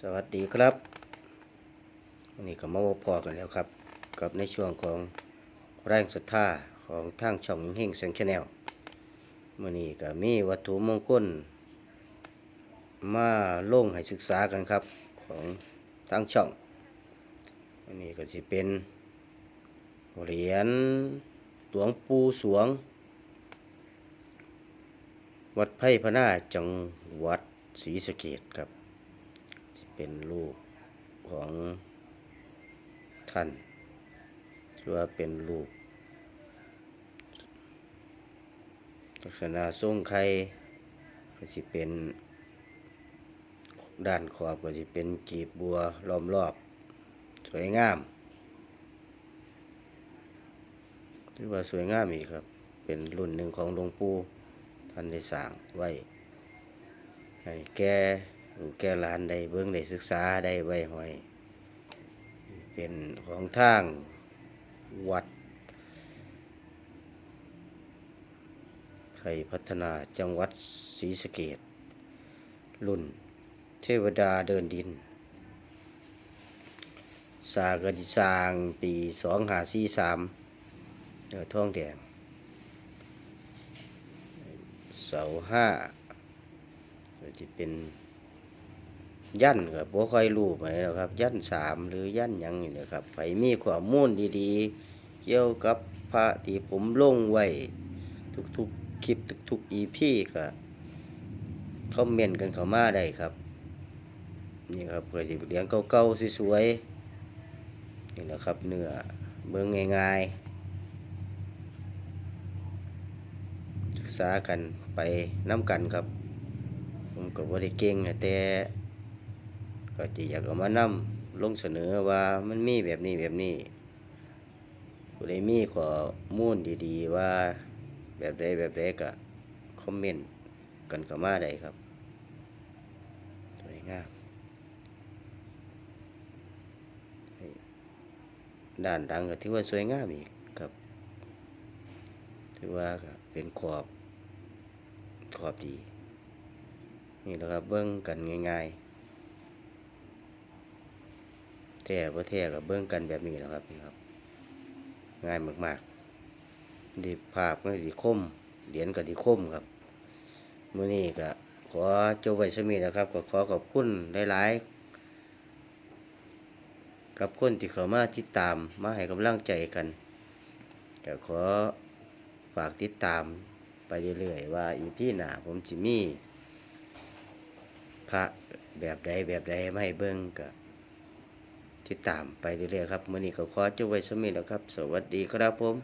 สวัสดีครับวันนี้ก็มาพอกันแล้วครับ กับในช่วงของแรงศรัทธาของทางช่องเฮงเซงชแนลมื่อนี้ก็มีวัตถุมงคลมาลงให้ศึกษากันครับของทางช่องอันนี้ก็จะเป็นเหรียญหลวงปูสวง วัดไผ่พนาจังหวัดศรีสะเกดครับ จะเป็นรูปของท่านชื่อว่าเป็นรูปลักษณะทรงไข่ก็จะเป็น ด้านขอบก็จะเป็นกีบบัวล้อมรอบ สวยงามถือว่าสวยงามอีกครับ เป็นรุ่นหนึ่งของหลวงปู่ท่านได้สร้างไว้ให้แก่ ลูกแก่หลานได้เบิ่งได้ศึกษาได้ไว้หอย เป็นของทางวัดไทยพัฒนาจังหวัดศรีสะเกดรุ่น เทวดาเดินดินสร้างกดิสร้างปีสองหาสี่สามเนื้อท่องแดงเสาห้าจะเป็น ยันครับบ่ค่อยรู้ไปแล้วครับ ยันสามหรือยันยังนี่นะครับไปมีข้อมูลดีๆ เกี่ยวกับพระที่ผมลงไว้ทุกๆคลิปทุกๆ EP ก็คอมเมนต์กันเข้ามาได้ครับ นี่ครับเพื่อที่เหรียญเก่าๆสวยๆนี่นะครับเนื้อเบิ่งง่ายๆศึกษากันไปน้ำกันครับ ผมก็บ่ได้เก่งแต่ ก็จะอยากเอามานำลงเสนอว่ามันมีแบบนี้แบบนี้ผู้ใดมีขอมูลดีๆ ว่าแบบใดแบบใดก็คอมเมนต์กันเข้ามาได้ครับสวยงามด้านดังก็ถือว่าสวยงามอีกครับ ถือว่าเป็นขอบขอบดี นี่แหละครับเบิ้งกันง่าย ๆ แต่ว่าแท้กับเบิ้องกันแบบนี้แหละครับนี่ครับง่ายมากๆดีภาพก็ดีคมเหรียญก็ดีคมครับมือนี้ก็ขอจบไว้สมีนะครับ ก็ขอขอบคุณหลายๆกับคนที่เข้ามาติดตามมาให้กำลังใจกันก็ขอฝากติดตามไปเรื่อยๆว่าอีพี่หนาผมจิมี่พระแบบใดแบบใดไม่เบิ่งก็ ติดตามไปเรื่อยๆครับมื้อนี้ก็ขอจบไว้สมิแล้วครับ สวัสดีครับผม